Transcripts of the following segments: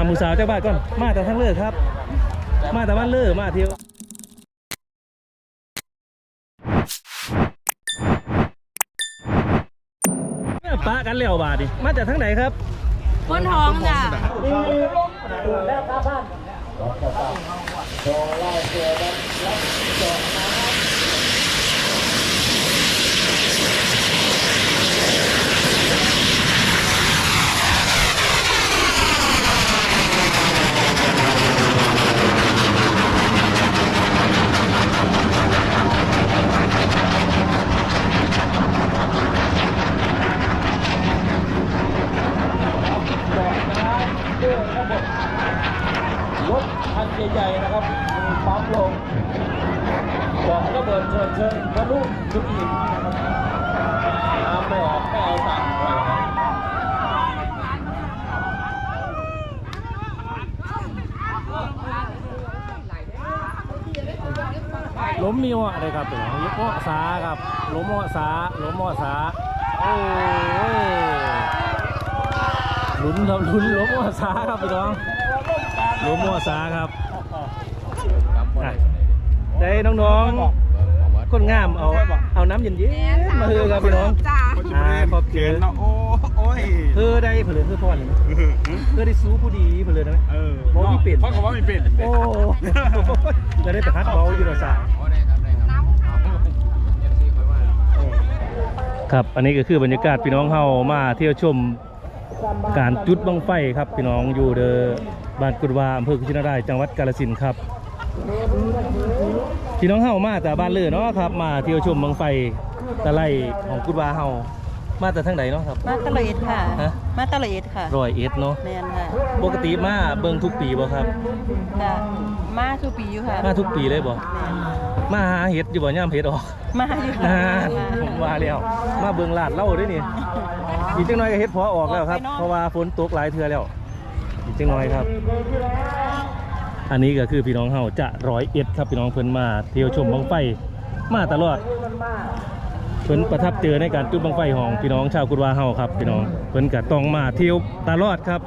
ามผู้สาวเจ้าบ้านก่อน มาแต่ทั้งเลิกครับ มาแต่บ้านเลิกมาเที่ยวปะกันแล้วบาดิมาจากทั้งไหนครับบนท้องจ้ะรถคันใหญ่ๆนะครับมีปั๊มลงเกาะระเบิดเชิญเชิญบรรลุจุดอีกนะครับน้ำไม่ออกไม่เอาสั่งไว้ครับ ล้มมีวะอะไรครับเป็นยกอ้อสาครับล้มอ้อสาล้มอ้อสาโอ้ยลุ้นครับลุ้นล้มอ้อสาครับพี่น้องหลวงมัวซาครับอะได้น้องๆคนงามเอาเอาน้ำเย็นๆมาเฮือครับพี่น้องจ้าอ่าขอบเจอเนาะโอ้โอ้ยเฮือได้เผลือเฮือพรเฮือได้สู้ผู้ดีเผลือได้ไหมเออบอกไม่เป็นเพราะเขาว่าไม่เป็นโอ้จะได้ไปฮัดเบาอยู่หรอสา ครับ อันนี้ก็คือบรรยากาศพี่น้องเฮามาเที่ยวชมการจุดบังไฟครับพี่น้องอยู่เดอบ้านกุดวาอำเภอกุชินารายจังหวัดกาฬสินธุ์ครับพี่น้องเฮามาแต่บ้านเลือเนาะครับมาเที่ยวชมบังไฟตะไลของกุดวาเฮามาแต่ทางไหนเนาะครับ มาตะลเอ็ดค่ะ ฮะ มาตะลเอ็ดค่ะรอยเอ็ดเนาะแมนค่ะ ปกติมาเบิ่งทุกปีบ่ครับ ค่ะ มาสุปีอยู่ค่ะ มาทุกปีเลยบ่แม่นมาหาเห็ดอยู่บ่ย่ามเห็ดออกมาอยู่นค่ะานผมว่าแล้ว มาเบิ่งลาดเล่าด้วยนี่อีกจังน้อยก็เฮ็ดพอออกแล้วครับ เพราะว่าฝนตกหลายเทื่อแล้ว อีกจังน้อยครับ อันนี้ก็คือพี่น้องเฮาจะร้อยเอ็ดครับพี่น้องเพิ่นมาเที่ยวชมบังไฟมาตลอดเพิ่นประทับเจอในการจุดบังไฟของพี่น้องชาวกุดวาเฮาครับพี่น้องเพิ่นก็ต้องมาเที่ยวตลอดครับ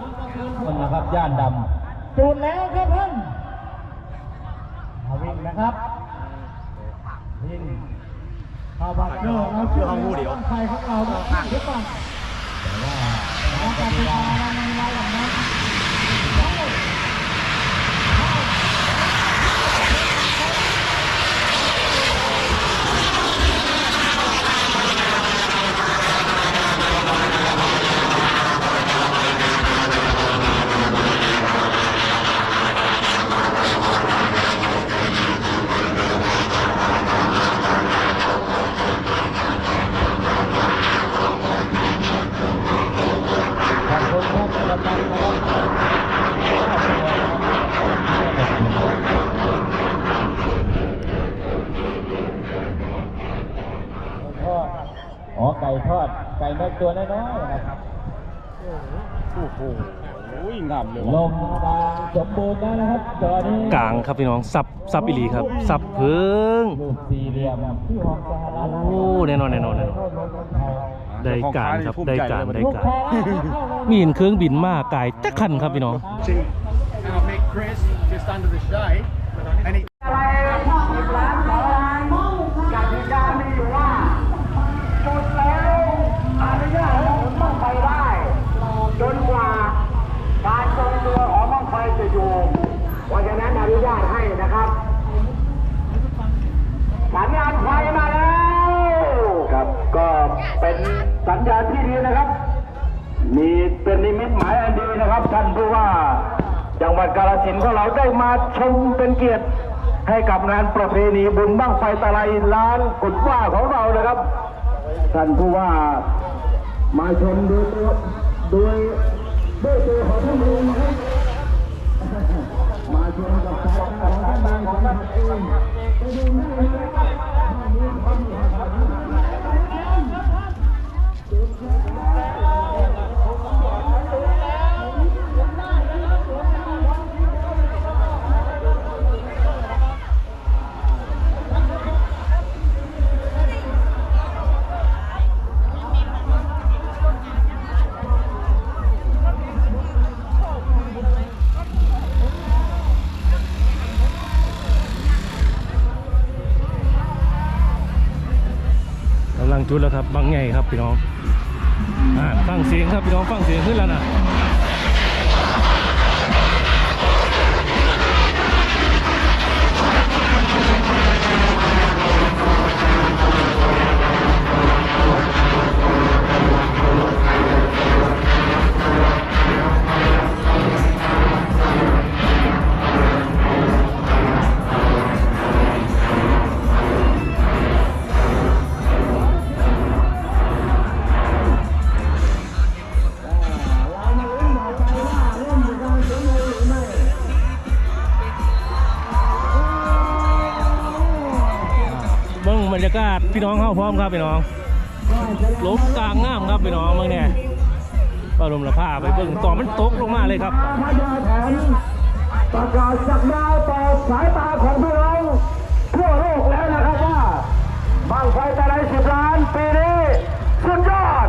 มันนะครับย่านดำจูดแล้วครับท่านเอาวิ่ง นะครับวิ่งเข้าบัตรเนอร์เอาเชื่อมเดียวใครของเราบ้างทุกฝั่งแต่ว่าแล้วการเวลาในเวลาอย่างนั้น อ๋อไก่ทอด ไก่นก ตัวน้อยๆนะครับโอ้โหงามเลยลมกลางสมบูรณ์แล้วนะครับตอนนี้กลางครับพี่น้องซับซับอีหลีครับซับเพิงรูปสี่เหลี่ยมที่ห้องสหรัฐโอ้แน่นอนแน่นอนแน่นอนได้การครับได้การได้การมีเห็นเครื่องบินมากไกลแต่คันครับพี่น้อง งหวัดกาฬสินธุ์ของเราได้มาชมเป็นเกียรติให้กับงานประเพณีบุญบ้างไฟตะไลล้านกุดว่าของเรานะครับ ท่านผู้ว่ามาชมโดยตัวโดยด้วยตัวของท่านเองนะครับมาชมกับสายตาของท่านเองของท่านเองไปดูได้นะครับ จุดแล้วครับบางใหญ่ครับพี่น้องอ่าฟังเสียงครับพี่น้องฟังเสียงขึ้นแล้วนะ พี่น้องเข้าพร้อมครับพี่น้องลบกลางน้ำครับพี่น้องเมื่อเนี่ยปลาลมละผ้าไปเบิ้งต่อมันตกลงมาเลยครับพญาแถนประกาศจากดาวต่อสายตาของพี่น้องทั่วโลกแล้วนะครับว่าบางไฟตะไลสิบล้านปีนี้สุดยอด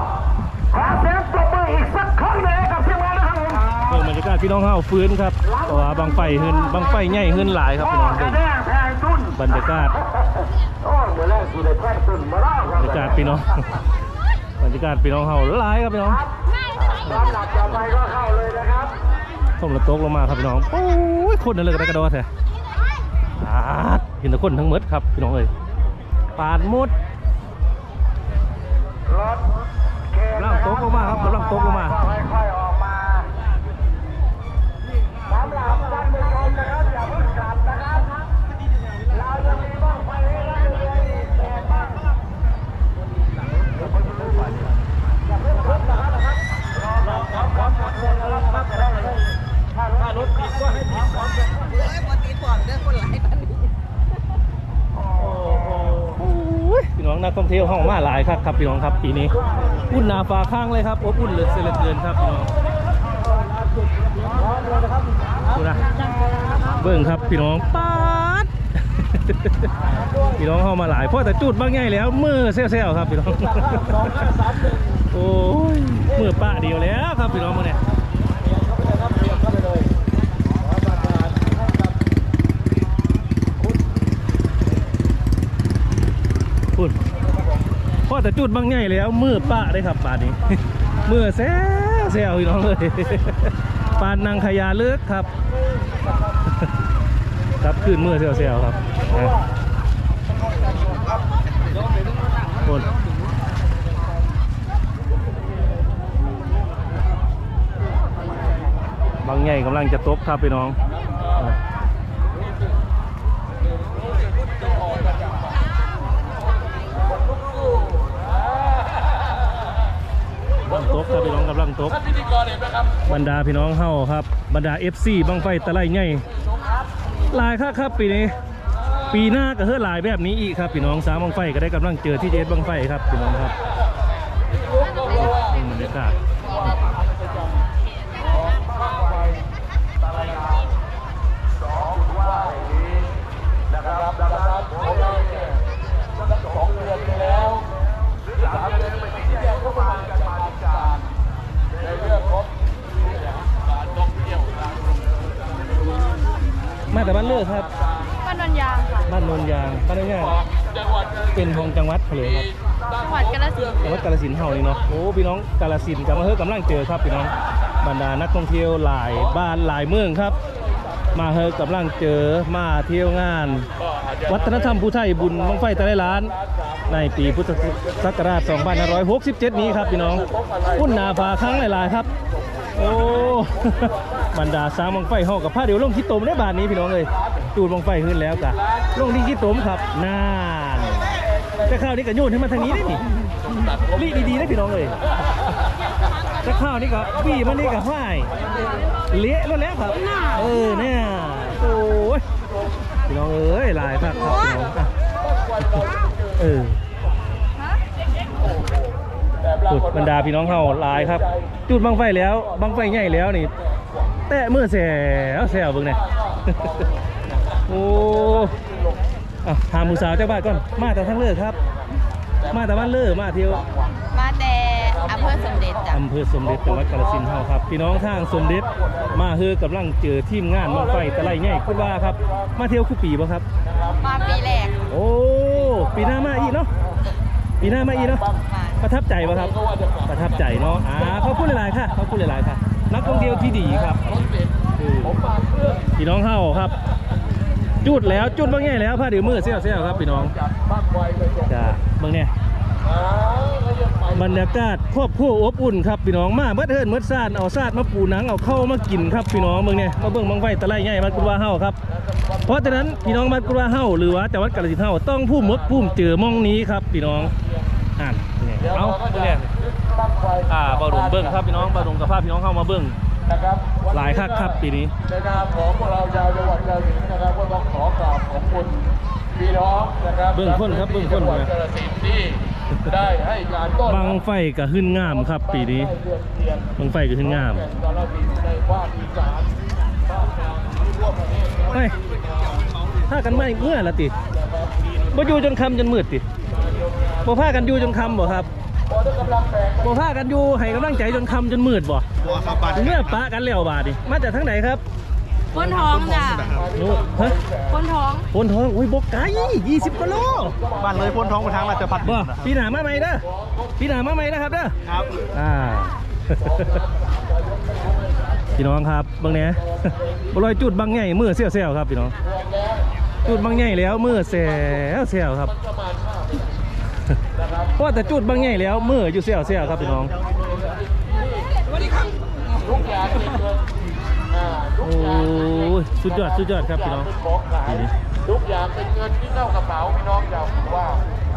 ขอเสียงปรบมืออีกสักครั้งหนึ่งให้กับทีมงานนะครับผมเบิ่งบรรยากาศพี่น้องเข้าฟื้นครับเพราะว่าบางไฟขึ้นบางไฟใหญ่ขึ้นหลายครับพี่น้องกระเบิ่งแดงแพงตุ้นบรรยากาศโอ้เมื่อแรกกูได้ พี่น้องบรรยากาศพี่น้องเข้าหลายครับพี่น้องตอนหลับต่อไปก็เข้าเลยนะครับส้มระตกลงมาครับพี่น้องโอ้ยคนนั่นเลยกระไดกระโดดแท้ปาดเห็นแต่คนทั้งหมดครับพี่น้องเอ้ยปาดหมดรถเคนนะกำลังตกลงมาครับกำลังตกลงมา ครับครับพี่น้องครับปีนี้อุ่นหนาฟ้าข้างเลยครับอบอุ่นเหลือเสือเกินครับพี่น้องดูนะเบิ่งครับพี่น้องปาดพี่น้องเข้ามาหลายเพราะแต่จุดบางใหญ่แล้วมือเซลๆครับพี่น้องโอ้ยมือปะเดียวแล้วครับพี่น้องมาเนี่ยพูดเพราะแต่จุดบางใหญ่แล้วมือปะได้ครับปานี้ มือแซวแซวพี่น้องเลยปานนางขยาเลือกครับ ครับขึ้นมือเซลๆครับคนบางใหญ่กำลังจะตกครับพี่น้อง ลังตกครับพี่น้องกำลังตกบรรดาพี่น้องเฮาครับ บรรดา FC บังไฟตะไลใหญ่หลายครับครับปีนี้ ปีหน้าก็เฮือหลายแบบนี้อีกครับพี่น้องสามบังไฟก็ได้กำลังเจอที่เจสบังไฟครับพี่น้องครับนี่บรรยากาศมา แต่บ้านเลิกครับ บ้านนนยางค่ะบ้านโนนยางบ้านโนนยางเป็นของจังหวัดเลยครับจังหวัดกาฬสินธุ์จังหวัดกาฬสินธุ์เฮานี่เนาะโอ้พี่น้องกาฬสินธุ์กับมาเฮือกำลังเจอครับพี่น้องบรรดานักท่องเที่ยวหลายบ้านหลายเมืองครับ มาเฮือกำลังเจอมาเที่ยวงาน วัฒนธรรมผู้ไทยบุญบังไฟตะไลล้าน ในปีพุทธศักราช 2567 นี้ครับพี่น้องอุ่นหนาฟ้าครั้งหลายๆครับ โอ้บรรดาสร้างบังไฟเฮากับผ้าเดี๋ยวลงที่ตมได้บาทนี้พี่น้องเลยจูดบังไฟขึ้นแล้วกะลงที่ที่ตมครับนานแต่ข้าวนี้ก็โยนให้มาทางนี้ได้นี่รีดีๆนะพี่น้องเลยแต่ข้าวนี่ก็บี้มันนี่ก็ห้าย เละแล้วแล้วครับ เออเนี่ยโอ้ยพี่น้องเอ้ยหลายครับครับพี่น้องอะเออสุดบรรดาพี่น้องเฮาหลายครับ จุดบังไฟแล้วบังไฟใหญ่แล้วนี่ แตะมือแซวแซวเบิ่งเนี่ยโอ้อะถามหมูสาวเจ้าบ้านก่อน มาแต่ทั้งเลิกครับ มาแต่บ้านเลิกมาเที่ยวมาแต่ อำเภอสมเด็จจ้ะอำเภอสมเด็จจังหวัดกาฬสินธุ์เฮาครับ พี่น้องทางสมเด็จมาเฮือกำลังเจอทีมงานบังไฟตะไลใหญ่คุณว่าครับ มาเที่ยวคู่ปีบ่ครับ มาปีแรกโอ้ปีหน้ามาอีกเนาะปีปีหน้ามาอีกเนาะประทับใจปะครับ ประทับใจเนาะอ่าเขาพูดหลายๆค่ะเขาพูดหลายๆค่ะ นักท่องเที่ยวที่ดีครับคือพี่น้องเฮาครับ จุดแล้วจุดบางแง่แล้วผ้าเดี๋ยวมือเสี้ยวเสี้ยวครับพี่น้องจ้าเบางเนี่ย บรรยากาศครอบครัวอบอุ่นครับพี่น้องมาเมื่อเทินเมื่อซาดเอาซาดมาปูหนังเอาเข้ามากินครับพี่น้องเมืองเนี่ยมาเบิ่งบังไฟตะไลใหญ่บ้านกุฎว่าเฮาครับเพราะฉะนั้นพี่น้องบ้านกุฎว่าเฮาหรือว่าจังหวัดกาฬสินธุ์เฮาต้องผู้มดผู้มเจอมองนี้ครับพี่น้องอ่านนี่เอาเนี่ยอ่าบารุงเบิ้งครับพี่น้องบารุงกับภาพพี่น้องเข้ามาเบิ้งนะครับหลายคักครับปีนี้ในนามของพวกเราชาวจังหวัดกาฬสินธุ์นะครับก็ต้องขอกราบขอบคุณพี่น้องนะครับเบื้องต้นครับเบื้องต้นจังหวัดกาฬสินธุ์ที่ ได้ให้การต้อนบัรับงไฟกับขึ้นงามครับ ปีนี้ได้เรียนเทียนบังไฟกับขึ้นงามแก่นกาฬสินธุ์ในภาคอีสานภาคกลางทั่วประเทศเฮ้ยพากันไม่เมื่อละติบ่อยู่จนคำจนมืดติบ่พากันอยู่จนคำบ่ครับพอได้กำลังแบ่งบ่พากันอยู่ให้กำลังใจจนคำจนมืดบ่เมื่อปะกันแล้วบาดนี่มาจากทางไหนครับ คนท้องจ้ะนู้ฮะคนท้องพนทองโอ้ยบ่ไกล20กิโลบ้านเลยพ้นท้องไปทางราชพัฒน์บ่ปีหน้ามาใหม่เด้อปีหน้ามาใหม่นะครับเด้อครับอ่าพี่น้องครับบางเนี้ยบรอยจุดบางใหญ่มือเสี้ยวเสียวๆครับพี่น้องจุดบางใหญ่แล้วมือเสียวเสียวๆครับเพราะแต่จุดบางใหญ่แล้วมืออยู่เสียวเสียวๆครับพี่น้องทุกอย่างเโอ้อย่างยสุดยอดสุดยอดครับพี่น้องเป็นของขายนี่ทุกอย่างเป็นเงินที่เข้ากระเป๋าพี่น้องชาวว่า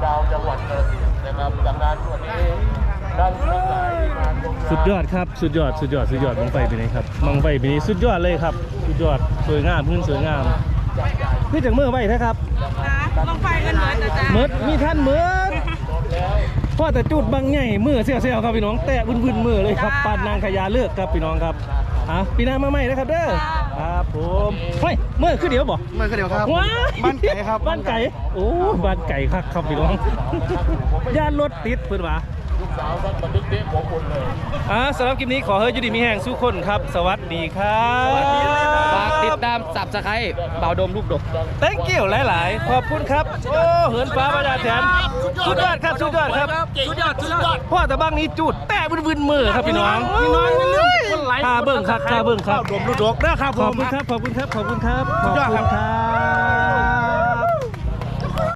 ชาวจังหวัดกาฬสินธุ์นะครับจากการวันนี้ท่านทั้งหลายที่มาชมงานสุดยอดครับสุดยอดสุดยอดสุดยอดบังไฟปีนี้ครับบังไฟปีนี้สุดยอดเลยครับ สุดยอดสวยงามพื้นสวยงามพี่จากมือไว้นะครับลงไฟกันเหมือนจ้ะเมิดมีท่านเมิดพ่อแต่จุดบางใหญ่มือเสียวเสียวๆครับพี่น้อง แตะวุ่นๆมือเลยครับปานนางขยาเลือกครับพี่น้องครับ อะปีหน้ามาใหม่นะครับเด้อครับผมเฮ้ยเมื่อคือเดี๋ยวบ่เมื่อก็เดียวครับว้ายบ้านไก่ครับบ้านไก่โอ้บ้านไก่ครับครับพี่น้องย่านรถติดเพื่อนวะลูกสาวท่านบันทึกเด็กของคุณเลยอ่าสำหรับคลิปนี้ขอเฮ้ยอยูดีมีแห่งสู้คนครับ สวัสดีครับสวัสดีเลยนะฝากติดตามสับสไครเบาดมลูกดก thank you หลาย ๆ ขอบคุณครับ โอ้เหินฟ้าประดาแถมสุดยอดครับสุดยอดครับสุดยอดสุดยอดพ่อแต่บ้างนี้จุดแตะวืนๆมือครับพี่น้องพี่น้อง อย่าลืมคนไลค์คาเบิ้งครับคาเบิ้งครับดมลูกดกนะครับขผอบม คุณครับ ขอบคุณครับ ขอบคุณครับ ขอบสุดยอดคุครัณบครับ